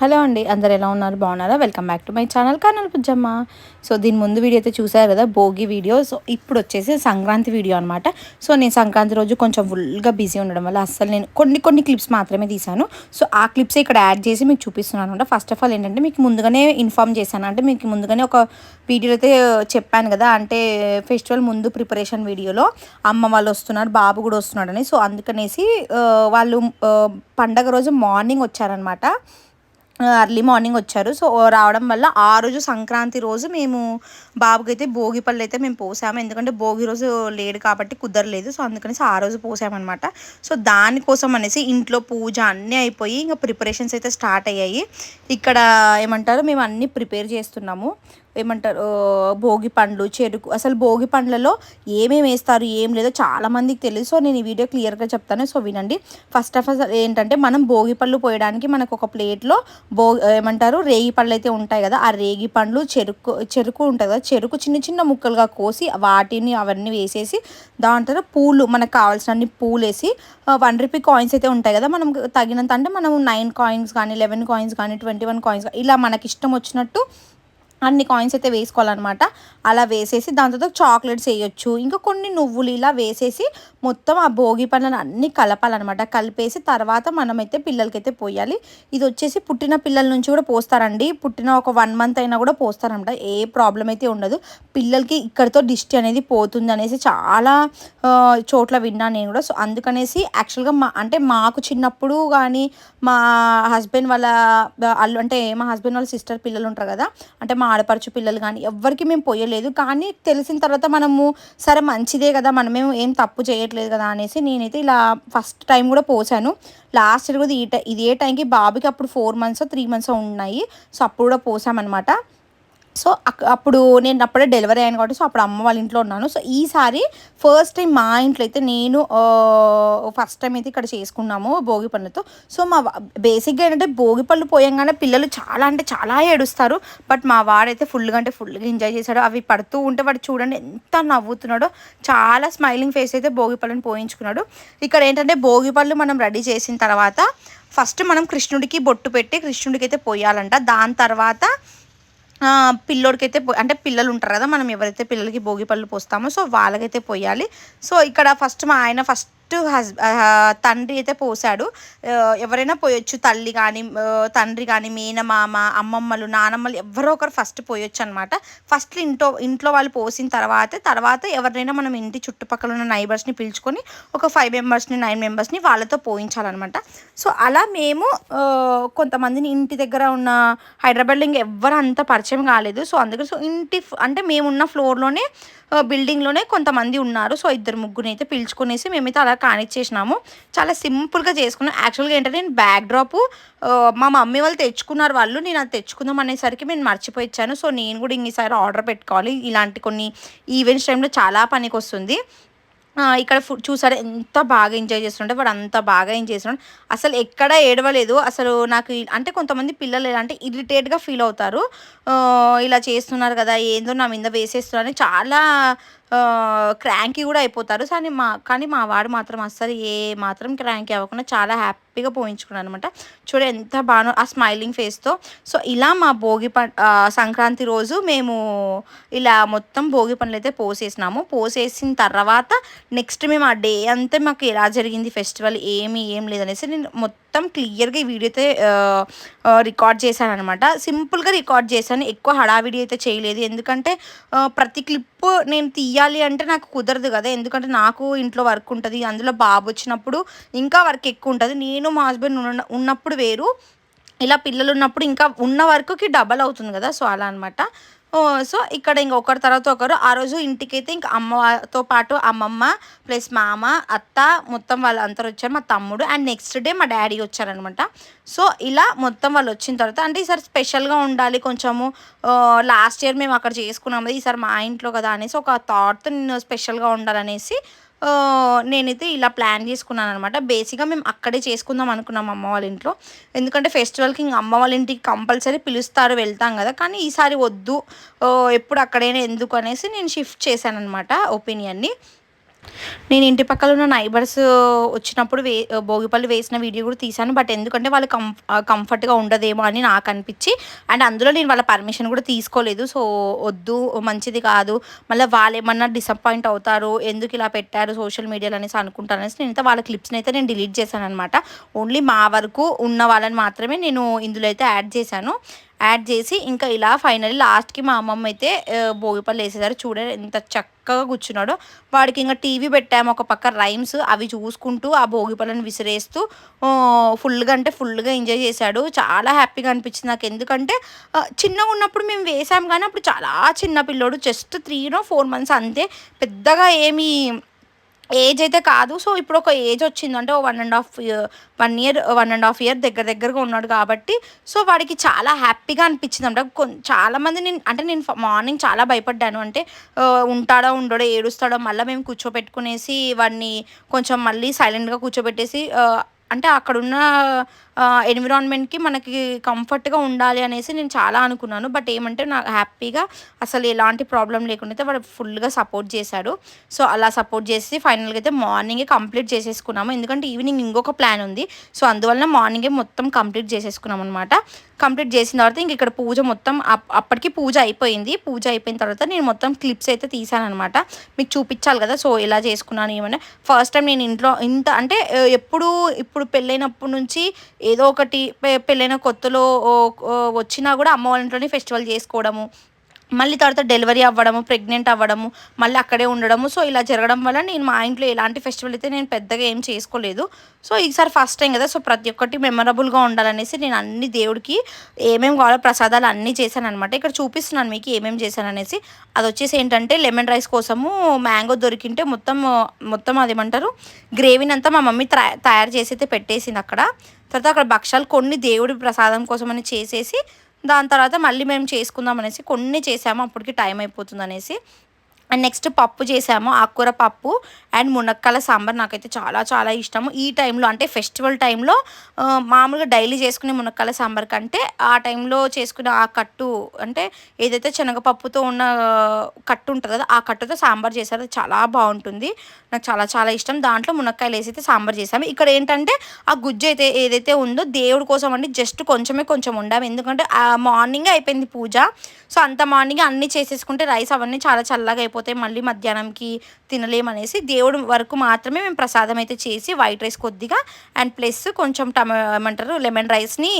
Hello అండి అందరు ఎలా ఉన్నారు? బాగున్నారా? Welcome back to my channel Kanal పుజ్జమ్మ. సో దీని ముందు వీడియో అయితే చూసారు కదా భోగి వీడియో. సో ఇప్పుడు వచ్చేసి సంక్రాంతి వీడియో అనమాట సో నేను సంక్రాంతి రోజు కొంచెం ఫుల్గా బిజీ ఉండడం వల్ల అస్సలు నేను కొన్ని కొన్ని క్లిప్స్ మాత్రమే తీసాను సో ఆ క్లిప్స్ ఇక్కడ యాడ్ చేసి మీకు చూపిస్తున్నాను అనమాట ఫస్ట్ ఆఫ్ ఆల్ ఏంటంటే మీకు ముందుగానే ఇన్ఫామ్ చేశాను. అంటే మీకు ముందుగానే ఒక వీడియో అయితే చెప్పాను కదా అంటే ఫెస్టివల్ ముందు ప్రిపరేషన్ వీడియోలో అమ్మ వాళ్ళు వస్తున్నారు బాబు కూడా వస్తున్నాడని. సో అందుకనేసి వాళ్ళు పండగ రోజు మార్నింగ్ వచ్చారనమాట అర్లీ మార్నింగ్ వచ్చారు. సో రావడం వల్ల ఆ రోజు సంక్రాంతి రోజు మేము బాబుకి అయితే భోగి పళ్ళు అయితే మేము పోసాము. ఎందుకంటే భోగి రోజు లేడు కాబట్టి కుదరలేదు. సో అందుకనేసి ఆ రోజు పోసామన్నమాట. సో దానికోసం అనేసి ఇంట్లో పూజ అన్నీ అయిపోయి ఇంకా ప్రిపరేషన్స్ అయితే స్టార్ట్ అయ్యాయి. ఇక్కడ ఏమంటారు? మేము అన్నీ ప్రిపేర్ చేస్తున్నాము. ఏమంటారు భోగి పండ్లు చెరుకు అసలు భోగి పండ్లలో ఏమేమి వేస్తారు ఏం లేదో చాలామందికి తెలియదు సో నేను ఈ వీడియో క్లియర్గా చెప్తాను. సో వినండి. ఫస్ట్ ఆఫ్ ఆల్ ఏంటంటే మనం భోగి పళ్ళు పోయడానికి మనకు ఒక ప్లేట్లో భో ఏమంటారు రేగి పళ్ళు అయితే ఉంటాయి కదా. ఆ రేగి పండ్లు చెరుకు చెరుకు ఉంటుంది కదా. చెరుకు చిన్న చిన్న ముక్కలుగా కోసి వాటిని అవన్నీ వేసేసి దాంట్లో పూలు మనకు కావాల్సిన పూలు వేసి వన్ రూపీ కాయిన్స్ అయితే ఉంటాయి కదా. మనం తగినంత అంటే మనం నైన్ కాయిన్స్ కానీ లెవెన్ కాయిన్స్ కానీ ట్వంటీ వన్ కాయిన్స్ ఇలా మనకి ఇష్టం వచ్చినట్టు అన్ని కాయిన్స్ అయితే వేసుకోవాలన్నమాట. అలా వేసేసి దాంతో చాక్లెట్స్ వేయొచ్చు ఇంకా కొన్ని నువ్వులు ఇలా వేసేసి మొత్తం ఆ భోగి పనులను అన్నీ కలపాలన్నమాట. కలిపేసి తర్వాత మనమైతే పిల్లలకైతే పోయాలి. ఇది వచ్చేసి పుట్టిన పిల్లల నుంచి కూడా పోస్తారండి. పుట్టిన ఒక వన్ మంత్ అయినా కూడా పోస్తారనమాట ఏ ప్రాబ్లం అయితే ఉండదు. పిల్లలకి ఇక్కడితో దిష్టి అనేది పోతుంది అనేసి చాలా చోట్ల విన్నాను నేను కూడా. సో అందుకనేసి యాక్చువల్గా మా అంటే మాకు చిన్నప్పుడు కానీ మా హస్బెండ్ వాళ్ళ అల్లు అంటే మా హస్బెండ్ వాళ్ళ సిస్టర్ పిల్లలు ఉంటారు కదా అంటే మా ఆడపడుచు పిల్లలు కానీ ఎవరికి మేము పోయలేదు. కానీ తెలిసిన తర్వాత మనము సరే మంచిదే కదా మనమేం ఏం తప్పు చేయట్లేదు కదా అనేసి నేనైతే ఇలా ఫస్ట్ టైం కూడా పోసాను. లాస్ట్ ఇయర్ కూడా ఈ ఇదే టైంకి బాబుకి అప్పుడు ఫోర్ మంత్స్ త్రీ మంత్స్ ఉన్నాయి. సో అప్పుడు కూడా పోసామన్నమాట. సో అప్పుడు నేను అప్పుడే డెలివరీ అయ్యాను కాబట్టి సో అప్పుడు అమ్మ వాళ్ళ ఇంట్లో ఉన్నాను. సో ఈసారి ఫస్ట్ టైం మా ఇంట్లో అయితే నేను ఫస్ట్ టైం అయితే ఇక్కడ చేసుకున్నాము భోగి పళ్ళతో సో మా బేసిక్గా ఏంటంటే భోగి పళ్ళు పోయంగానే పిల్లలు చాలా అంటే చాలా ఏడుస్తారు. బట్ మా వాడైతే ఫుల్గా అంటే ఫుల్గా ఎంజాయ్ చేశాడు. అవి పడుతూ ఉంటే వాడు చూడండి ఎంత నవ్వుతున్నాడో. చాలా స్మైలింగ్ ఫేస్ అయితే భోగి పళ్ళని పోయించుకున్నాడు. ఇక్కడ ఏంటంటే భోగి పళ్ళు మనం రెడీ చేసిన తర్వాత ఫస్ట్ మనం కృష్ణుడికి బొట్టు పెట్టి కృష్ణుడికి అయితే పోయాలంట. దాని తర్వాత పిల్లోడికైతే అంటే పిల్లలు ఉంటారు కదా మనం ఎవరైతే పిల్లలకి భోగి పళ్ళు పోస్తామో సో వాళ్ళకైతే పోయాలి. సో ఇక్కడ ఫస్ట్ మా ఆయన ఫస్ట్ హస్ తండ్రి అయితే పోసాడు ఎవరైనా పోయొచ్చు తల్లి కానీ తండ్రి కానీ మేనమామ అమ్మమ్మలు నానమ్మలు ఎవరో ఒకరు ఫస్ట్ పోయొచ్చు అనమాట ఫస్ట్ ఇంట్లో ఇంట్లో వాళ్ళు పోసిన తర్వాత తర్వాత ఎవరినైనా మనం ఇంటి చుట్టుపక్కల ఉన్న నైబర్స్ని పిలుచుకొని ఒక ఫైవ్ మెంబర్స్ని నైన్ మెంబర్స్ని వాళ్ళతో పోయించాలన్నమాట సో అలా మేము కొంతమందిని ఇంటి దగ్గర ఉన్న హైదరాబాద్లో ఇంకా ఎవరు అంత పరిచయం కాలేదు. సో అందుకని సో ఇంటి అంటే మేమున్న ఫ్లోర్లోనే బిల్డింగ్లోనే కొంతమంది ఉన్నారు. సో ఇద్దరు ముగ్గురు అయితే పిలుచుకునేసి మేమైతే అలా కానిచ్చేసినాము. చాలా సింపుల్గా చేసుకున్నాం. యాక్చువల్గా ఏంటంటే నేను బ్యాక్ డ్రాప్ మా మమ్మీ వాళ్ళు తెచ్చుకున్నారు వాళ్ళు నేను అది తెచ్చుకుందాం అనేసరికి నేను మర్చిపోయి ఇచ్చాను సో నేను కూడా ఇంకసారి ఆర్డర్ పెట్టుకోవాలి. ఇలాంటి కొన్ని ఈవెంట్స్ టైంలో చాలా పనికి వస్తుంది ఇక్కడ ఫుడ్ చూసారు ఎంత బాగా ఎంజాయ్ చేస్తుంటే వాడు అంత బాగా ఎంజాయ్ చేస్తున్నాడు. అసలు ఎక్కడ ఏడవలేదు. అసలు నాకు అంటే కొంతమంది పిల్లలు ఎలా అంటే ఇరిటేట్గా ఫీల్ అవుతారు. ఇలా చేస్తున్నారు కదా ఏందో నా మీద వేసేస్తున్నారని చాలా క్రాంకీ కూడా అయిపోతారు. కానీ మా కానీ మా వాడు మాత్రం అస్సలు ఏ మాత్రం క్రాంకీ అవ్వకుండా చాలా హ్యాపీగా పోయించుకున్నాను అనమాట చూడ ఎంత బాగా ఆ స్మైలింగ్ ఫేస్తో సో ఇలా మా భోగి పం సంక్రాంతి రోజు మేము ఇలా మొత్తం భోగి పనులు అయితే పోసేసినాము. పోసేసిన తర్వాత నెక్స్ట్ మేము ఆ డే అంతా మాకు ఎలా జరిగింది ఫెస్టివల్ ఏమి ఏం లేదనేసి నేను మొత్తం మొత్తం క్లియర్గా ఈ వీడియో అయితే రికార్డ్ చేశాను అనమాట సింపుల్గా రికార్డ్ చేశాను. ఎక్కువ హడావిడి అయితే చేయలేదు. ఎందుకంటే ప్రతి క్లిప్ నేను తీయాలి అంటే నాకు కుదరదు కదా. ఎందుకంటే నాకు ఇంట్లో వర్క్ ఉంటుంది. అందులో బాబు వచ్చినప్పుడు ఇంకా వర్క్ ఎక్కువ ఉంటుంది. నేను మా హస్బెండ్ ఉన్నప్పుడు వేరు. ఇలా పిల్లలు ఉన్నప్పుడు ఇంకా ఉన్న వర్క్కి డబల్ అవుతుంది కదా. సో అలా అనమాట సో ఇక్కడ ఇంక ఒకరి తర్వాత ఒకరు. ఆ రోజు ఇంటికైతే ఇంకా అమ్మతో పాటు అమ్మమ్మ ప్లస్ మామ అత్త మొత్తం వాళ్ళు వచ్చారు. మా తమ్ముడు అండ్ నెక్స్ట్ డే మా డాడీ వచ్చారనమాట. సో ఇలా మొత్తం వాళ్ళు వచ్చిన తర్వాత అంటే ఈసారి స్పెషల్గా ఉండాలి కొంచెము. లాస్ట్ ఇయర్ మేము అక్కడ చేసుకున్నాము ఈసారి మా ఇంట్లో కదా అనేసి ఒక థాట్తో నేను స్పెషల్గా ఉండాలనేసి నేనైతే ఇలా ప్లాన్ చేసుకున్నాను అనమాట బేసిక్గా మేము అక్కడే చేసుకుందాం అనుకున్నాం అమ్మ వాళ్ళ ఇంట్లో. ఎందుకంటే ఫెస్టివల్కి ఇంక అమ్మ వాళ్ళ ఇంటికి కంపల్సరీ పిలుస్తారు వెళ్తాం కదా. కానీ ఈసారి వద్దు. ఎప్పుడు అక్కడైనా ఎందుకు అనేసి నేను షిఫ్ట్ చేశాను అనమాట ఒపీనియన్ని నేను ఇంటి పక్కల ఉన్న నైబర్స్ వచ్చినప్పుడు వే భోగిపల్లి వేసిన వీడియో కూడా తీశాను. బట్ ఎందుకంటే వాళ్ళు కం కంఫర్ట్గా ఉండదేమో అని నాకు అనిపించి అండ్ అందులో నేను వాళ్ళ పర్మిషన్ కూడా తీసుకోలేదు. సో వద్దు మంచిది కాదు మళ్ళీ వాళ్ళు ఏమన్నా డిసప్పాయింట్ అవుతారు ఎందుకు ఇలా పెట్టారు సోషల్ మీడియాలో అనేసి అనుకుంటారనేసి నేను అయితే వాళ్ళ క్లిప్స్ని అయితే నేను డిలీట్ చేశాను అనమాట ఓన్లీ మా వరకు ఉన్న వాళ్ళని మాత్రమే నేను ఇందులో అయితే యాడ్ చేశాను. యాడ్ చేసి ఇంకా ఇలా ఫైనల్ లాస్ట్కి మా అమ్మమ్మ అయితే భోగిపల్లి వేసేసారు. చూడండి ఎంత చక్కగా కూర్చున్నాడో. వాడికి ఇంకా టీవీ పెట్టాము ఒక పక్క రైమ్స్ అవి చూసుకుంటూ ఆ భోగిపల్లిని విసిరేస్తూ ఫుల్గా అంటే ఫుల్గా ఎంజాయ్ చేశాడు. చాలా హ్యాపీగా అనిపించింది నాకు. ఎందుకంటే చిన్నగా ఉన్నప్పుడు మేము వేసాం కానీ అప్పుడు చాలా చిన్న పిల్లోడు జస్ట్ త్రీనో ఫోర్ మంత్స్ అంతే. పెద్దగా ఏమీ ఏజ్ అయితే కాదు. సో ఇప్పుడు ఒక ఏజ్ వచ్చింది అంటే one and half one year one and half year దగ్గర దగ్గరగా ఉన్నాడు కాబట్టి సో వాడికి చాలా హ్యాపీగా అనిపించింది అంటే చాలామంది నేను అంటే నేను మార్నింగ్ చాలా భయపడ్డాను. అంటే ఉంటాడో ఉండడో ఏడుస్తాడో మళ్ళీ మేము కూర్చోపెట్టుకునేసి వాడిని కొంచెం మళ్ళీ సైలెంట్గా కూర్చోబెట్టేసి అంటే అక్కడున్న ఎన్విరాన్మెంట్కి మనకి కంఫర్ట్గా ఉండాలి అనేసి నేను చాలా అనుకున్నాను. బట్ ఏమంటే నాకు హ్యాపీగా అసలు ఎలాంటి ప్రాబ్లం లేకుండా అయితే వాడు ఫుల్గా సపోర్ట్ చేశాడు. సో అలా సపోర్ట్ చేసి ఫైనల్గా అయితే మార్నింగే కంప్లీట్ చేసేసుకున్నాము. ఎందుకంటే ఈవినింగ్ ఇంకొక ప్లాన్ ఉంది. సో అందువల్ల మార్నింగే మొత్తం కంప్లీట్ చేసేసుకున్నాం అనమాట కంప్లీట్ చేసిన తర్వాత ఇంక ఇక్కడ పూజ మొత్తం అప్పటికి పూజ అయిపోయింది. పూజ అయిపోయిన తర్వాత నేను మొత్తం క్లిప్స్ అయితే తీసాను అనమాట మీకు చూపించాలి కదా. సో ఎలా చేసుకున్నాను ఏమన్నా ఫస్ట్ టైం నేను ఇంట్లో ఇంత అంటే ఎప్పుడు ఇప్పుడు పెళ్ళైనప్పటి నుంచి ఏదో ఒకటి పెళ్ళైన కొత్తలో వచ్చినా కూడా అమ్మ వాళ్ళ ఇంట్లోనే ఫెస్టివల్ చేసుకోవడము మళ్ళీ తర్వాత డెలివరీ అవ్వడము ప్రెగ్నెంట్ అవ్వడము మళ్ళీ అక్కడే ఉండడము. సో ఇలా జరగడం వల్ల నేను మా ఇంట్లో ఎలాంటి ఫెస్టివల్ అయితే నేను పెద్దగా ఏం చేసుకోలేదు. సో ఈసారి ఫస్ట్ టైం కదా సో ప్రతి ఒక్కటి మెమరబుల్గా ఉండాలనేసి నేను అన్ని దేవుడికి ఏమేమి కావాలో ప్రసాదాలు అన్నీ చేశాను అనమాట ఇక్కడ చూపిస్తున్నాను మీకు ఏమేమి చేశాను అనేసి అది వచ్చేసి ఏంటంటే లెమన్ రైస్ కోసము మ్యాంగో దొరికింటే మొత్తం మొత్తం అదేమంటారు గ్రేవీని అంతా మా మమ్మీ తయారు చేసి అయితే పెట్టేసింది అక్కడ. తర్వాత అక్కడ భక్షాలు కొన్ని దేవుడి ప్రసాదం కోసం అని చేసేసి దాని తర్వాత మళ్ళీ మేము చేసుకుందాం అనేసి కొన్ని చేసాము. అప్పటికి టైం అయిపోతుంది అనేసి. అండ్ నెక్స్ట్ పప్పు చేసాము ఆకుకూర పప్పు అండ్ మునక్కాల సాంబార్ నాకైతే చాలా చాలా ఇష్టము. ఈ టైంలో అంటే ఫెస్టివల్ టైంలో మామూలుగా డైలీ చేసుకునే మునక్కాల సాంబార్ కంటే ఆ టైంలో చేసుకునే ఆ కట్టు అంటే ఏదైతే శనగపప్పుతో ఉన్న కట్టు ఉంటుంది కదా ఆ కట్టుతో సాంబార్ చేశారు చాలా బాగుంటుంది. నాకు చాలా చాలా ఇష్టం. దాంట్లో మునక్కాయలు వేసి అయితే సాంబార్ చేసాము. ఇక్కడ ఏంటంటే ఆ గుజ్జు అయితే ఏదైతే ఉందో దేవుడి కోసం అండి జస్ట్ కొంచెమే కొంచెం ఉండాము. ఎందుకంటే ఆ మార్నింగే అయిపోయింది పూజ. సో అంత మార్నింగ్ అన్నీ చేసేసుకుంటే రైస్ అవన్నీ చాలా చల్లగా లేకపోతే మళ్ళీ మధ్యాహ్నంకి తినలేమనేసి దేవుడు వరకు మాత్రమే మేము ప్రసాదం అయితే చేసి వైట్ రైస్ కొద్దిగా అండ్ ప్లస్ కొంచెం టమా ఏమంటారు లెమన్ రైస్ని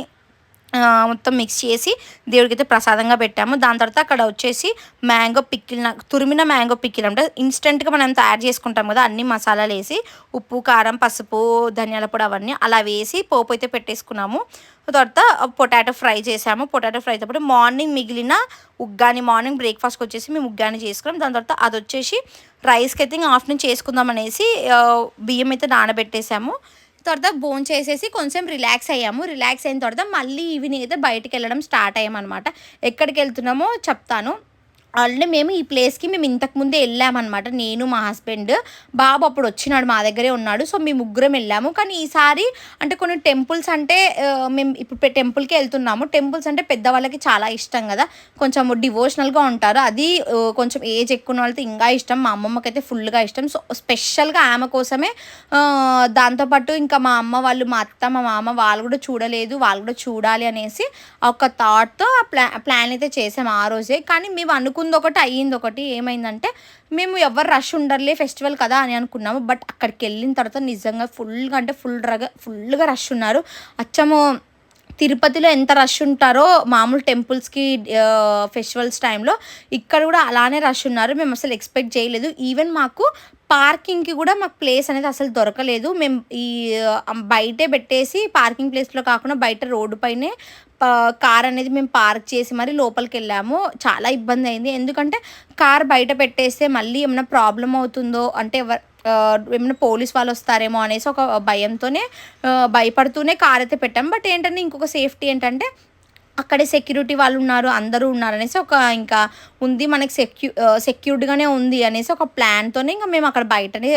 మొత్తం మిక్స్ చేసి దేవుడికి అయితే ప్రసాదంగా పెట్టాము. దాని తర్వాత అక్కడ వచ్చేసి మ్యాంగో పిక్కిల్ తురిమిన మ్యాంగో పిక్కిల్ అంటే ఇన్స్టెంట్గా మనం తయారు చేసుకుంటాం కదా అన్ని మసాలాలు వేసి ఉప్పు కారం పసుపు ధనియాల పొడి అవన్నీ అలా వేసి పోపు అయితే పెట్టేసుకున్నాము. తర్వాత పొటాటో ఫ్రై చేసాము. పొటాటో ఫ్రై అప్పుడు మార్నింగ్ మిగిలిన ఉగ్గాని మార్నింగ్ బ్రేక్ఫాస్ట్కి వచ్చేసి మేము ఉగ్గాని చేసుకున్నాం. దాని తర్వాత అది వచ్చేసి రైస్కి అయితే ఇంకా ఆఫ్టర్నూన్ చేసుకుందాం అనేసి బియ్యం అయితే నానబెట్టేసాము. తర్వాత బోన్ చేసేసి కొంచెం రిలాక్స్ అయ్యాము. రిలాక్స్ అయిన తర్వాత మళ్ళీ ఈవినింగ్ అయితే బయటకు వెళ్ళడం స్టార్ట్ అయ్యామన్నమాట. ఎక్కడికి వెళ్తున్నామో చెప్తాను. ఆల్రెడీ మేము ఈ ప్లేస్కి మేము ఇంతకుముందే వెళ్ళామన్నమాట. నేను మా హస్బెండ్ బాబు అప్పుడు వచ్చినాడు మా దగ్గరే ఉన్నాడు. సో మేము ముగ్గురం వెళ్ళాము. కానీ ఈసారి అంటే కొన్ని టెంపుల్స్ అంటే మేము ఇప్పుడు టెంపుల్కి వెళ్తున్నాము. టెంపుల్స్ అంటే పెద్దవాళ్ళకి చాలా ఇష్టం కదా. కొంచెం డివోషనల్గా ఉంటారు. అది కొంచెం ఏజ్ ఎక్కువ వాళ్ళతో ఇంకా ఇష్టం. మా అమ్మమ్మకి అయితే ఫుల్గా ఇష్టం. సో స్పెషల్గా ఆమె కోసమే దాంతోపాటు ఇంకా మా అమ్మ వాళ్ళు మా అత్త మా మామ వాళ్ళు కూడా చూడలేదు. వాళ్ళు కూడా చూడాలి అనేసి ఒక థాట్తో ప్లా ప్లాన్ అయితే చేసాము ఆ రోజే. కానీ మేము అనుకు అనుకుంది ఒకటి అయ్యింది ఒకటి ఏమైందంటే మేము ఎవరు రష్ ఉండర్లే ఫెస్టివల్ కదా అని అనుకున్నాము. బట్ అక్కడికి వెళ్ళిన తర్వాత నిజంగా ఫుల్గా అంటే ఫుల్ రగ ఫుల్గా రష్ ఉన్నారు. అచ్చము తిరుపతిలో ఎంత రష్ ఉంటారో మామూలు టెంపుల్స్కి ఫెస్టివల్స్ టైంలో ఇక్కడ కూడా అలానే రష్ ఉన్నారు. మేము అసలు ఎక్స్పెక్ట్ చేయలేదు. ఈవెన్ మాకు పార్కింగ్కి కూడా మాకు ప్లేస్ అనేది అసలు దొరకలేదు. మేము ఈ బయటే పెట్టేసి పార్కింగ్ ప్లేస్లో కాకుండా బయట రోడ్డు పైనే కార్ అనేది మేము పార్క్ చేసి మరి లోపలికి వెళ్ళాము చాలా ఇబ్బంది అయింది. ఎందుకంటే కార్ బయట పెట్టేస్తే మళ్ళీ ఏమైనా ప్రాబ్లం అవుతుందో అంటే ఎవరు ఏమైనా పోలీస్ వాళ్ళు వస్తారేమో అనేసి ఒక భయంతోనే భయపడుతూనే కార్ అయితే పెట్టాం. బట్ ఏంటంటే ఇంకొక సేఫ్టీ ఏంటంటే అక్కడే సెక్యూరిటీ వాళ్ళు ఉన్నారు అందరూ ఉన్నారు అనేసి ఒక ఇంకా ఉంది మనకి సెక్యూ సెక్యూర్డ్గానే ఉంది అనేసి ఒక ప్లాన్తోనే ఇంకా మేము అక్కడ బయటనే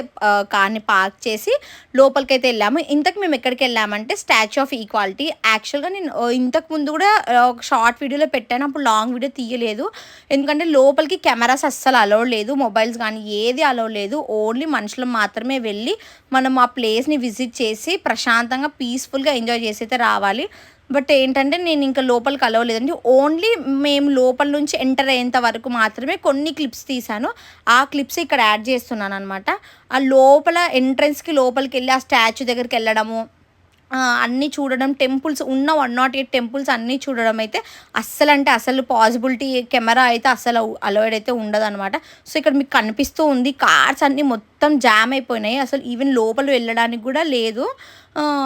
కార్ని పార్క్ చేసి లోపలికి అయితే వెళ్ళాము. ఇంతకు మేము ఎక్కడికి వెళ్ళామంటే స్టాచ్యూ ఆఫ్ ఈక్వాలిటీ యాక్చువల్గా నేను ఇంతకు ముందు కూడా ఒక షార్ట్ వీడియోలో పెట్టాను. అప్పుడు లాంగ్ వీడియో తీయలేదు. ఎందుకంటే లోపలికి కెమెరాస్ అస్సలు అలౌ లేదు. మొబైల్స్ కానీ ఏది అలౌ లేదు. ఓన్లీ మనుషులు మాత్రమే వెళ్ళి మనం ఆ ప్లేస్ని విజిట్ చేసి ప్రశాంతంగా పీస్ఫుల్గా ఎంజాయ్ చేసి అయితే రావాలి. బట్ ఏంటంటే నేను ఇంకా లోపలికి అలవలేదండి ఓన్లీ మేము లోపల నుంచి ఎంటర్ అయ్యేంత వరకు మాత్రమే కొన్ని క్లిప్స్ తీసాను ఆ క్లిప్స్ ఇక్కడ యాడ్ చేస్తున్నాను అనమాట ఆ లోపల ఎంట్రన్స్కి లోపలికి వెళ్ళి ఆ స్టాచ్యూ దగ్గరికి వెళ్ళడము అన్నీ చూడడం టెంపుల్స్ ఉన్న వన్ నాట్ ఎయిట్ టెంపుల్స్ అన్నీ చూడడం అయితే అస్సలు అంటే అసలు పాసిబిలిటీ కెమెరా అయితే అసలు అలౌడ్ అయితే ఉండదు అనమాట సో ఇక్కడ మీకు కనిపిస్తూ ఉంది. కార్స్ అన్నీ మొత్తం మొత్తం జామ్ అయిపోయినాయి. అసలు ఈవెన్ లోపల వెళ్ళడానికి కూడా లేదు.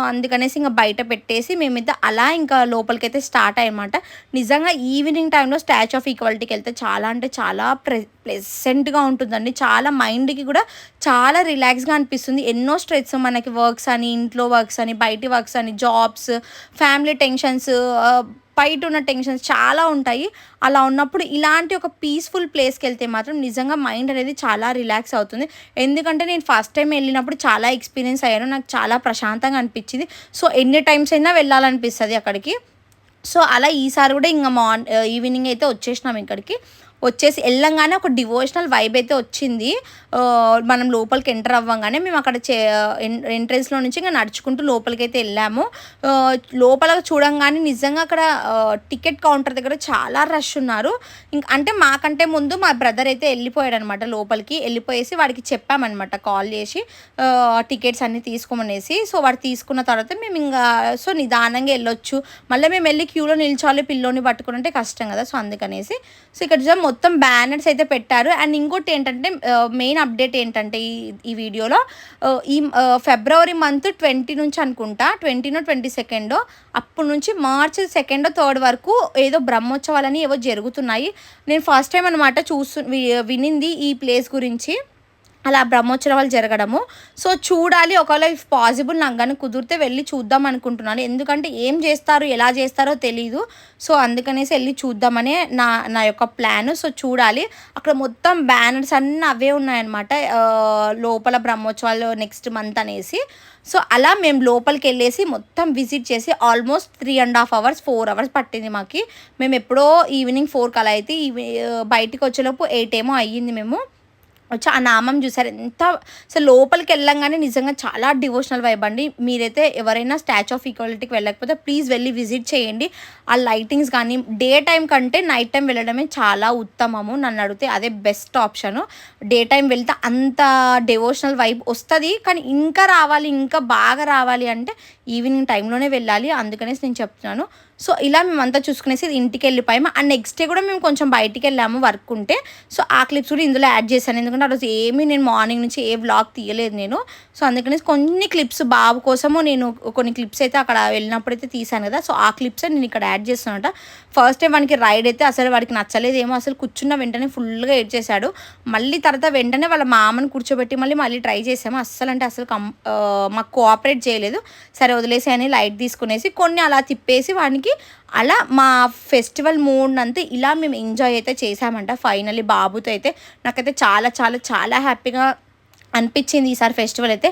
అందుకనేసి ఇంకా బయట పెట్టేసి మేమైతే అలా ఇంకా లోపలికైతే స్టార్ట్ అయ్యమాట నిజంగా ఈవినింగ్ టైంలో స్టాచ్యూ ఆఫ్ ఈక్వాలిటీకి వెళ్తే చాలా అంటే చాలా ప్రె ప్లెసెంట్గా ఉంటుందండి. చాలా మైండ్కి కూడా చాలా రిలాక్స్గా అనిపిస్తుంది. ఎన్నో స్ట్రెస్ మనకి వర్క్స్ అని ఇంట్లో వర్క్స్ అని బయటి వర్క్స్ అని జాబ్స్ ఫ్యామిలీ టెన్షన్స్ బయట ఉన్న టెన్షన్స్ చాలా ఉంటాయి. అలా ఉన్నప్పుడు ఇలాంటి ఒక పీస్ఫుల్ ప్లేస్కి వెళ్తే మాత్రం నిజంగా మైండ్ అనేది చాలా రిలాక్స్ అవుతుంది. ఎందుకంటే నేను ఫస్ట్ టైం వెళ్ళినప్పుడు చాలా ఎక్స్పీరియన్స్ అయ్యాను. నాకు చాలా ప్రశాంతంగా అనిపించింది. సో ఎన్ని టైమ్స్ అయినా వెళ్ళాలనిపిస్తుంది అక్కడికి. సో అలా ఈసారి కూడా ఇంకా మార్న్ ఈవినింగ్ అయితే వచ్చేసినాం ఇక్కడికి. వచ్చేసి వెళ్ళంగానే ఒక డివోషనల్ వైబ్ అయితే వచ్చింది. మనం లోపలికి ఎంటర్ అవ్వగానే మేము అక్కడ చే ఎంట్రెన్స్లో నుంచి ఇంకా నడుచుకుంటూ లోపలికి అయితే వెళ్ళాము లోపల చూడంగానే నిజంగా అక్కడ టికెట్ కౌంటర్ దగ్గర చాలా రష్ ఉన్నారు. ఇంక అంటే మాకంటే ముందు మా బ్రదర్ అయితే వెళ్ళిపోయాడు అనమాట లోపలికి. వెళ్ళిపోయేసి వాడికి చెప్పామన్నమాట కాల్ చేసి టికెట్స్ అన్నీ తీసుకోమనేసి. సో వాడు తీసుకున్న తర్వాత మేము ఇంకా సో నిదానంగా వెళ్ళొచ్చు. మళ్ళీ మేము వెళ్ళి క్యూలో నిల్చోవాలి పిల్లోని పట్టుకుంటే కష్టం కదా. సో అందుకనేసి. సో ఇక్కడ మొత్తం బ్యానర్స్ అయితే పెట్టారు. అండ్ ఇంకోటి ఏంటంటే మెయిన్ అప్డేట్ ఏంటంటే ఈ ఈ వీడియోలో ఈ ఫిబ్రవరి మంత్ ట్వంటీ నుంచి అనుకుంటా ట్వంటీనో ట్వంటీ సెకండో అప్పటి నుంచి మార్చ్ సెకండ్ థర్డ్ వరకు ఏదో బ్రహ్మోత్సవాలని ఏవో జరుగుతున్నాయి. నేను ఫస్ట్ టైం అనమాట చూస్తు వినింది ఈ ప్లేస్ గురించి. అలా బ్రహ్మోత్సవాలు జరగడము. సో చూడాలి. ఒకవేళ ఇఫ్ పాసిబుల్ నాకు కానీ కుదిరితే వెళ్ళి చూద్దాం అనుకుంటున్నాను. ఎందుకంటే ఏం చేస్తారు ఎలా చేస్తారో తెలీదు. సో అందుకనేసి వెళ్ళి చూద్దామనే నా నా యొక్క ప్లాన్. సో చూడాలి. అక్కడ మొత్తం బ్యానర్స్ అన్నీ అవే ఉన్నాయన్నమాట. లోపల బ్రహ్మోత్సవాలు నెక్స్ట్ మంత్ అనేసి. సో అలా మేము లోపలికి వెళ్ళేసి మొత్తం విజిట్ చేసి almost three and half hours four hours పట్టింది మాకు. మేము ఎప్పుడో ఈవినింగ్ ఫోర్కి అలా అయితే బయటికి వచ్చేలోపు ఎయిట్ ఏమో అయ్యింది మేము. వచ్చి ఆ నామం చూసారు. ఎంత అసలు లోపలికి వెళ్ళంగానే నిజంగా చాలా డివోషనల్ వైబ్ అండి. మీరైతే ఎవరైనా స్టాచ్యూ ఆఫ్ ఈక్వాలిటీకి వెళ్ళకపోతే ప్లీజ్ వెళ్ళి విజిట్ చేయండి. ఆ లైటింగ్స్ కానీ డే టైం కంటే నైట్ టైం వెళ్ళడమే చాలా ఉత్తమము. నన్ను అడిగితే అదే బెస్ట్ ఆప్షన్ డే టైం వెళ్తే అంత డివోషనల్ వైబ్ వస్తుంది. కానీ ఇంకా రావాలి ఇంకా బాగా రావాలి అంటే ఈవినింగ్ టైంలోనే వెళ్ళాలి అందుకనేసి నేను చెప్తున్నాను. సో ఇలా మేమంతా చూసుకునేసి ఇంటికి వెళ్ళిపోయాము. అండ్ నెక్స్ట్ డే కూడా మేము కొంచెం బయటికి వెళ్ళాము వర్క్ ఉంటే. సో ఆ క్లిప్స్ కూడా ఇందులో యాడ్ చేశాను. ఎందుకంటే ఆ రోజు ఏమీ నేను మార్నింగ్ నుంచి ఏ బ్లాగ్ తీయలేదు నేను. సో అందుకనేసి కొన్ని క్లిప్స్ బాబు కోసము నేను కొన్ని క్లిప్స్ అయితే అక్కడ వెళ్ళినప్పుడు అయితే తీసాను కదా. సో ఆ క్లిప్స్ నేను ఇక్కడ యాడ్ చేస్తానట ఫస్ట్ టైం వానికి రైడ్ అయితే అసలు వాడికి నచ్చలేదేమో అసలు కూర్చున్న వెంటనే ఫుల్గా ఎడ్ చేశాడు. మళ్ళీ తర్వాత వెంటనే వాళ్ళ మామని కూర్చోబెట్టి మళ్ళీ మళ్ళీ ట్రై చేసాము అస్సలు అంటే అసలు కం మాకు కోఆపరేట్ చేయలేదు. సరే వదిలేసి అని లైట్ తీసుకునేసి కొన్ని అలా తిప్పేసి వాడికి అలా మా ఫెస్టివల్ మూడ్ అంతా ఇలా మేము ఎంజాయ్ అయితే చేసామంట ఫైనలీ బాబుతో అయితే నాకైతే చాలా చాలా చాలా హ్యాపీగా అనిపించింది ఈసారి ఫెస్టివల్ అయితే.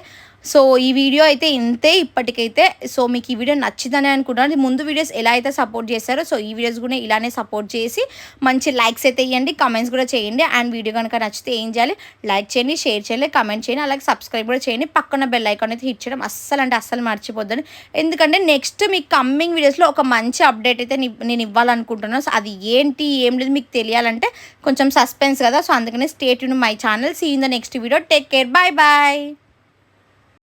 సో ఈ వీడియో అయితే ఇంతే ఇప్పటికైతే. సో మీకు ఈ వీడియో నచ్చిందని అనుకుంటున్నాను. ముందు వీడియోస్ ఎలా అయితే సపోర్ట్ చేస్తారో సో ఈ వీడియోస్ కూడా ఇలానే సపోర్ట్ చేసి మంచి లైక్స్ అయితే ఇవ్వండి కమెంట్స్ కూడా చేయండి. అండ్ వీడియో కనుక నచ్చితే ఏం చేయాలి? లైక్ చేయండి షేర్ చేయాలి కమెంట్ చేయండి అలాగే సబ్స్క్రైబ్ కూడా చేయండి. పక్కన బెల్ ఐకాన్ అయితే హిట్ చేయడం అస్సలు అంటే అస్సలు మర్చిపోద్దని ఎందుకంటే నెక్స్ట్ మీకు కమ్మింగ్ వీడియోస్లో ఒక మంచి అప్డేట్ అయితే నేను ఇవ్వాలనుకుంటున్నాను. సో అది ఏంటి ఏం లేదు మీకు తెలియాలంటే కొంచెం సస్పెన్స్ కదా. సో అందుకనే state my channel. See in the next video take care bye bye